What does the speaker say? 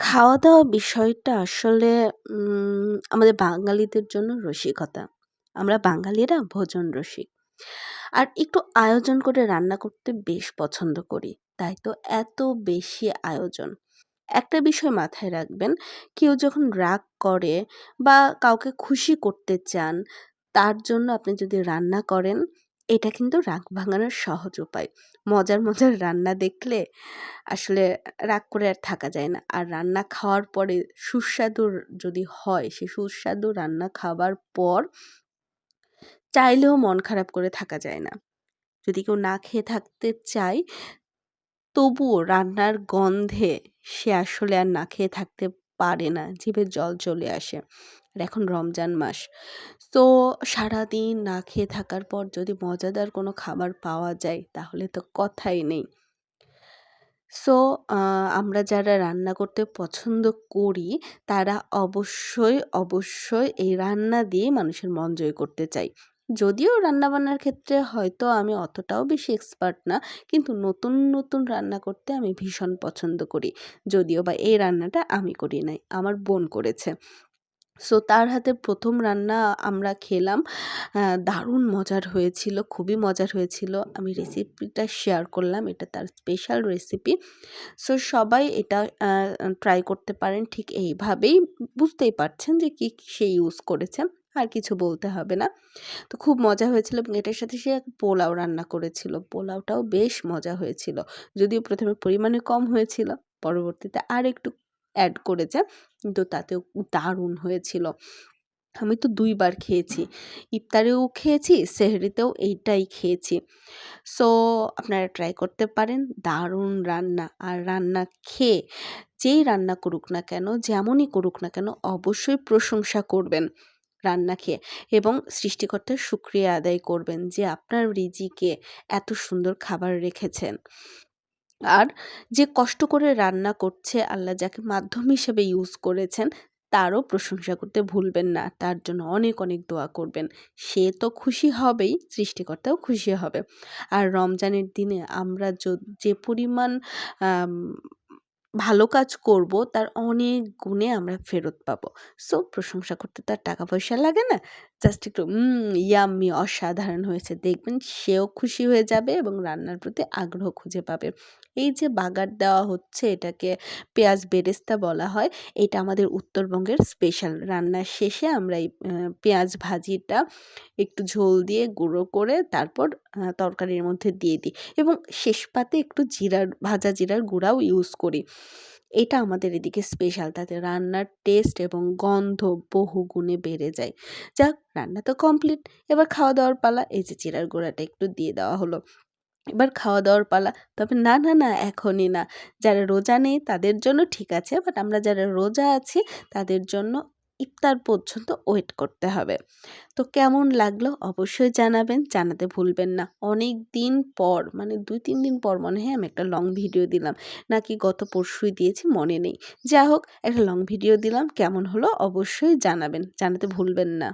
খাওয়া-দাওয়া বিষয়টা আসলে আমাদের বাঙালিদের জন্য রসিকতা। আমরা বাঙালিরা ভোজন রসিক। আর একটু আয়োজন করে রান্না করতে বেশ পছন্দ করি। তাই তো এত বেশি আয়োজন। একটা বিষয় মাথায় রাখবেন, কেউ যখন রাগ করে বা কাউকে খুশি করতে চান, তার জন্য আপনি যদি রান্না করেন, এটা কিন্তু রাগ ভাঙানোর সহজ উপায়। মজার, মজার রান্না দেখলে আসলে রাগ করে আর থাকা যায় না। আর রান্না খাওয়ার পরে সুস্বাদুর যদি হয়, সে সুস্বাদু রান্না খাবার পর চাইলেও মন খারাপ করে থাকা যায় না। যদি কেউ না খেয়ে থাকতে চায়, তবুও রান্নার গন্ধে সে আসলে আর না খেয়ে থাকতে পারে না। জিভে জল চলে আসে। আর এখন রমজান মাস। তো সারাদিন না খেয়ে থাকার পর যদি মজাদার কোনো খাবার পাওয়া যায়, তাহলে তো কথাই নেই। সো আমরা যারা রান্না করতে পছন্দ করি, তারা অবশ্যই, অবশ্যই এই রান্না দিয়েই মানুষের মন জয় করতে চাই। যদিও রান্নাবান্নার ক্ষেত্রে হয়তো আমি অতটাও বেশি এক্সপার্ট না, কিন্তু নতুন, নতুন রান্না করতে আমি ভীষণ পছন্দ করি। যদিও বা এই রান্নাটা আমি করি নাই, আমার বোন করেছে। সো তার হাতে প্রথম রান্না আমরা খেলাম। দারুণ মজার হয়েছিল, খুবই মজার হয়েছিল। আমি রেসিপিটা শেয়ার করলাম। এটা তার স্পেশাল রেসিপি। সো সবাই এটা ট্রাই করতে পারেন ঠিক এইভাবেই। বুঝতেই পারছেন যে কী সে ইউজ করেছে। আর কিছু বলতে হবে না। তো খুব মজা হয়েছিল এবং এটার সাথে সে পোলাও রান্না করেছিল। পোলাওটাও বেশ মজা হয়েছিল। যদিও প্রথমে পরিমাণে কম হয়েছিল, পরবর্তীতে আর একটু অ্যাড করেছে। কিন্তু তাতেও দারুণ হয়েছিল। আমি তো দুইবার খেয়েছি। ইফতারেও খেয়েছি, সেহরিতেও এইটাই খেয়েছি। সো আপনারা ট্রাই করতে পারেন। দারুণ রান্না। আর রান্না খেয়ে যেই রান্না করুক না কেন, যেমনই করুক না কেন, অবশ্যই প্রশংসা করবেন রান্না খেয়ে এবং সৃষ্টিকর্তার শুকরিয়া আদায় করবেন যে আপনার রিজিকে এত সুন্দর খাবার রেখেছেন। আর যে কষ্ট করে রান্না করছে, আল্লাহ যাকে মাধ্যম হিসেবে ইউজ করেছেন, তারও প্রশংসা করতে ভুলবেন না। তার জন্য অনেক, অনেক দোয়া করবেন। সে তো খুশি হবেই, সৃষ্টিকর্তাও খুশি হবে। আর রমজানের দিনে আমরা যে পরিমাণ ভালো কাজ করব, তার অনেক গুণে আমরা ফেরত পাবো। সো প্রশংসা করতে তো আর টাকা পয়সা লাগে না। জাস্ট একটু ইয়াম্মি, অসাধারণ হয়েছে। দেখবেন সেও খুশি হয়ে যাবে এবং রান্নার প্রতি আগ্রহ খুঁজে পাবে। এই যে বাগার দেওয়া হচ্ছে, এটাকে পেঁয়াজ বেরেস্তা বলা হয়। এটা আমাদের উত্তরবঙ্গের স্পেশাল। রান্নার শেষে আমরা এই পেঁয়াজ ভাজিটা একটু ঝোল দিয়ে গুঁড়ো করে তারপর তরকারির মধ্যে দিয়ে দিই এবং শেষ পাতে একটু জিরার, ভাজা জিরার গুঁড়াও ইউজ করি। এটা আমাদের এদিকে স্পেশাল। তাতে রান্নার টেস্ট এবং গন্ধ বহু গুণে বেড়ে যায়। যাক রান্না তো কমপ্লিট। এবার খাওয়া-দাওয়ার পালা। এই যে চিরার গোড়াটা একটু দিয়ে দেওয়া হলো। এবার খাওয়া-দাওয়ার পালা। তবে না, না, না এখনই না। যারা রোজা নেই তাদের জন্য ঠিক আছে। বাট আমরা যারা রোজা আছি তাদের জন্য ইফতার পর্যন্ত ওয়েট করতে হবে। তো কেমন লাগল অবশ্যই জানাবেন। জানাতে ভুলবেন না। অনেক দিন পর মানে ২-৩ দিন পর মনে হয় আমি একটা লং ভিডিও দিলাম। নাকি গত পরশুই দিয়েছি মনে নেই। যা হোক একটা লং ভিডিও দিলাম। কেমন হলো অবশ্যই জানাবেন। জানাতে ভুলবেন না।